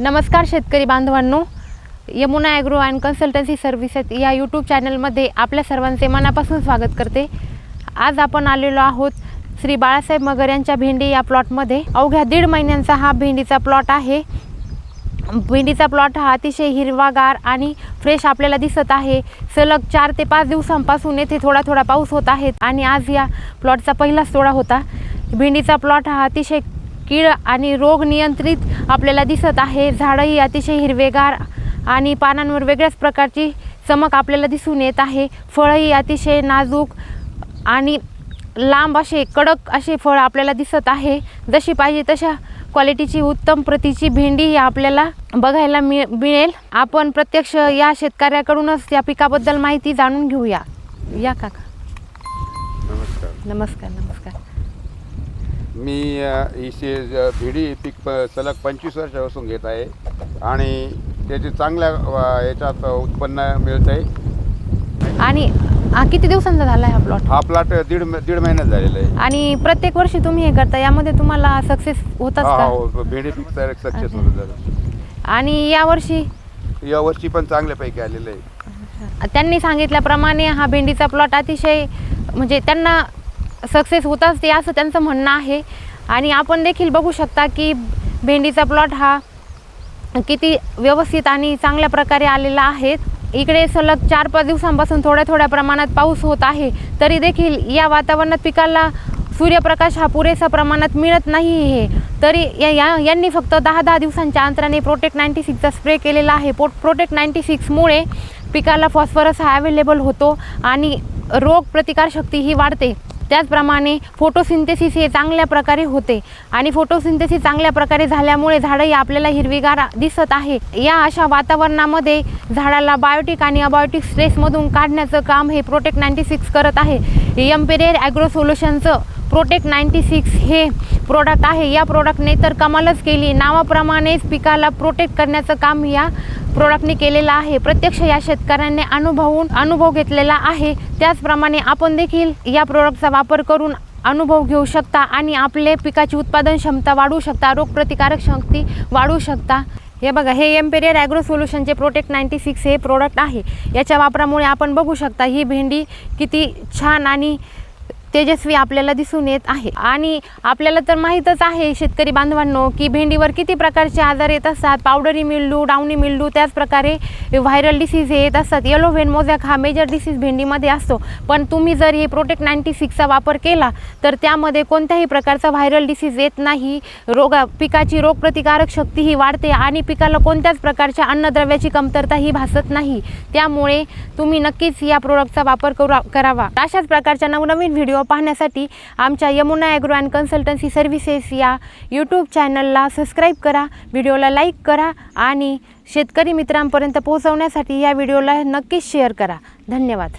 नमस्कार शेतकरी बांधवांनो. Yamuna agro and consultancy services या यूट्यूब चॅनलमध्ये आपल्या सर्वांचे मनापासून स्वागत करते. आज आपण आलेलो आहोत श्री बाळासाहेब मगर यांच्या भेंडी या प्लॉटमध्ये. अवघ्या दीड महिन्यांचा हा भेंडीचा प्लॉट आहे. भेंडीचा प्लॉट हा अतिशय हिरवागार आणि फ्रेश आपल्याला दिसत आहे. सलग चार ते पाच दिवसांपासून येथे थोडा थोडा पाऊस होत आहे आणि आज या प्लॉटचा पहिलाच तोडा होता. भेंडीचा प्लॉट हा अतिशय कीड आणि रोग नियंत्रित आपल्याला दिसत आहे. झाडंही अतिशय हिरवेगार आणि पानांवर वेगळ्याच प्रकारची चमक आपल्याला दिसून येत आहे. फळंही अतिशय नाजूक आणि लांब असे कडक असे फळ आपल्याला दिसत आहे. जशी पाहिजे तशा क्वालिटीची उत्तम प्रतीची भेंडी ही आपल्याला बघायला मिळ मिळेल. आपण प्रत्यक्ष या शेतकऱ्याकडूनच या पिकाबद्दल माहिती जाणून घेऊया. या काका. नमस्कार. नमस्कार नमस्कार. मी ही ज- भिडी पीक प- सलग पंचवीस वर्षापासून घेत आहे. आणि त्याचे चांगल्या याच्यात उत्पन्न मिळत आहे आणि हा किती दिवसांचा झाला आहे हा प्लॉट हा प्लॉट दीड दीड महिन्यात झालेला आहे. आणि प्रत्येक वर्षी तुम्ही हे करता यामध्ये तुम्हाला सक्सेस होतच हा का? हो भेंडी पीक सक्सेस होत आणि यावर्षी या वर्षी पण चांगल्यापैकी आलेलं आहे. त्यांनी सांगितल्याप्रमाणे हा भेंडीचा प्लॉट अतिशय म्हणजे त्यांना सक्सेस होताच ते असं त्यांचं म्हणणं आहे. आणि आपण देखील बघू शकता की भेंडीचा प्लॉट हा किती व्यवस्थित आणि चांगल्या प्रकारे आलेला आहे. इकडे सलग चार पाच दिवसांपासून थोड्या थोड्या प्रमाणात पाऊस होत आहे. तरी देखील या वातावरणात पिकाला सूर्यप्रकाश हा पुरेसा प्रमाणात मिळत नाही हे. तरी या या यांनी फक्त दहा दहा दिवसांच्या अंतराने प्रोटेक्ट नाईन्टी सिक्सचा स्प्रे केलेला आहे. पो प्रोटेक्ट नाईन्टी सिक्समुळे पिकाला फॉस्फरस हा अवेलेबल होतो आणि रोग प्रतिकारशक्ती ही वाढते. त्याचप्रमाणे फोटोसिंथेसिस हे चांगल्या प्रकारे होते. आणि फोटोसिंथेसिस चांगल्या प्रकारे झाल्यामुळे झाडंही आपल्याला हिरवीगार दिसत आहे. या अशा वातावरणामध्ये झाडाला बायोटिक आणि अबायोटिक स्ट्रेसमधून काढण्याचं काम हे प्रोटेक्ट नाईन्टी सिक्स करत आहे. एम्पेरियर ॲग्रो सोल्युशनचं प्रोटेक्ट नाईन्टी सिक्स हे प्रोडक्ट आहे. या प्रोडक्टने तर कमालच केली. नावाप्रमाणेच पिकाला प्रोटेक्ट करण्याचं काम या प्रोडक्टने केलेलं आहे. प्रत्यक्ष या शेतकऱ्यांनी अनुभवून अनुभव घेतलेला आहे. त्याचप्रमाणे आपण देखील या प्रोडक्टचा वापर करून अनुभव घेऊ शकता आणि आपले पिकाची उत्पादन क्षमता वाढवू शकता. रोगप्रतिकारक शक्ती वाढवू शकता. हे बघा हे एम्पेरियर ॲग्रो सोल्युशनचे प्रोटेक्ट नाईन्टी सिक्स हे प्रोडक्ट आहे. याच्या वापरामुळे आपण बघू शकता ही भेंडी किती छान आणि तेजस्वी आपल्याला दिसून येत आहे. आणि आपल्याला तर माहीतच आहे शेतकरी बांधवांनो की भेंडीवर किती प्रकारचे आजार येत असतात. पावडरी मिल्डू डावणी मिल्डू त्याचप्रकारे व्हायरल डिसीज हे येत असतात. येलो व्हेन मोझॅक हा मेजर डिसीज भेंडीमध्ये असतो. पण तुम्ही जर हे प्रोटेक्ट नाईन्टी सिक्सचा वापर केला तर त्यामध्ये कोणत्याही प्रकारचा व्हायरल डिसीज येत नाही. रोगा पिकाची रोगप्रतिकारक शक्ती ही वाढते आणि पिकाला कोणत्याच प्रकारच्या अन्नद्रव्याची कमतरता ही भासत नाही. त्यामुळे तुम्ही नक्कीच या प्रोडक्टचा वापर करू करावा. अशाच प्रकारच्या नवनवीन व्हिडिओ व्हिडिओ पाहण्यासाठी आमच्या Yamuna agro and consultancy services या यूट्यूब चॅनलला सबस्क्राईब करा व्हिडिओला लाईक करा आणि शेतकरी मित्रांपर्यंत पोहोचवण्यासाठी या व्हिडिओला नक्कीच शेअर करा. धन्यवाद.